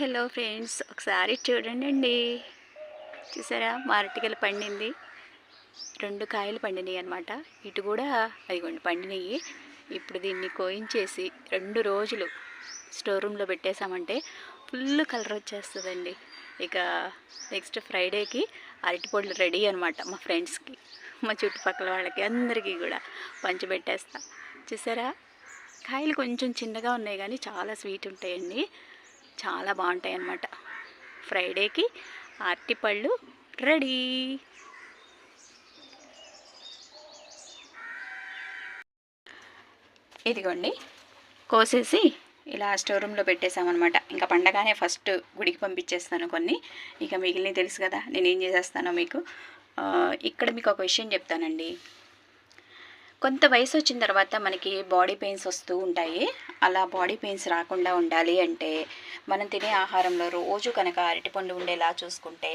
Hello friends ఒకసారి చూడండి అండి చూసారా? మారటికలు పండింది. రెండు కాయలు పండినాయి అనమాట ఇటు కూడా అదిగోండి పండినాయి. ఇప్పుడు దీన్ని కోయించేసి రెండు రోజులు స్టోర్ రూమ్లో పెట్టేశామంటే ఫుల్ కలర్ వచ్చేస్తుందండి. ఇక నెక్స్ట్ ఫ్రైడేకి అరటిపొడులు రెడీ అనమాట మా ఫ్రెండ్స్కి మా చుట్టుపక్కల వాళ్ళకి అందరికీ కూడా పంచిపెట్టేస్తా చూసారా? కాయలు కొంచెం చిన్నగా ఉన్నాయి కానీ చాలా స్వీట్ ఉంటాయండి. చాలా బాగుంటాయి అన్నమాట ఫ్రైడేకి అరటిపళ్ళు రెడీ. ఇదిగోండి కోసేసి ఇలా స్టోర్ రూమ్లో పెట్టేసామన్నమాట ఇంకా పండగానే ఫస్ట్ గుడికి పంపించేస్తాను కొన్ని. ఇక మిగిలినవి తెలుసు కదా నేనేం చేసేస్తానో మీకు. ఇక్కడ మీకు ఒక విషయం చెప్తానండి. కొంత వయసు వచ్చిన తర్వాత మనకి బాడీ పెయిన్స్ వస్తూ ఉంటాయి. అలా బాడీ పెయిన్స్ రాకుండా ఉండాలి అంటే మనం తినే ఆహారంలో రోజు కనుక అరటిపండు ఉండేలా చూసుకుంటే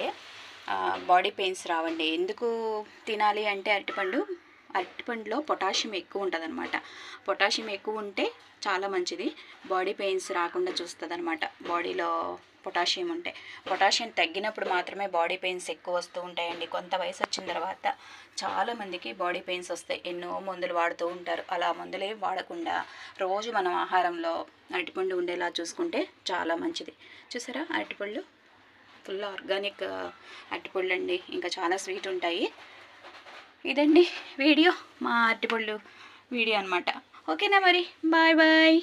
బాడీ పెయిన్స్ రావండి. ఎందుకు తినాలి అంటే అరటిపండు అరటిపండులో పొటాషియం ఎక్కువ ఉంటుంది అనమాట పొటాషియం ఎక్కువ ఉంటే చాలా మంచిది. బాడీ పెయిన్స్ రాకుండా చూస్తుంది అనమాట బాడీలో పొటాషియం ఉంటే. పొటాషియం తగ్గినప్పుడు మాత్రమే బాడీ పెయిన్స్ ఎక్కువ వస్తూ ఉంటాయండి. కొంత వయసు వచ్చిన తర్వాత చాలామందికి బాడీ పెయిన్స్ వస్తాయి. ఎన్నో మందులు వాడుతూ ఉంటారు. అలా మందులే వాడకుండా రోజు మనం ఆహారంలో అరటిపండు ఉండేలా చూసుకుంటే చాలా మంచిది. చూసారా అరటిపళ్ళు? ఫుల్ ఆర్గానిక్ అరటిపళ్ళు అండి. ఇంకా చాలా స్వీట్ ఉంటాయి. ఇదండి వీడియో మా అరటిపళ్ళు వీడియో అనమాట ఓకేనా మరి? Bye bye.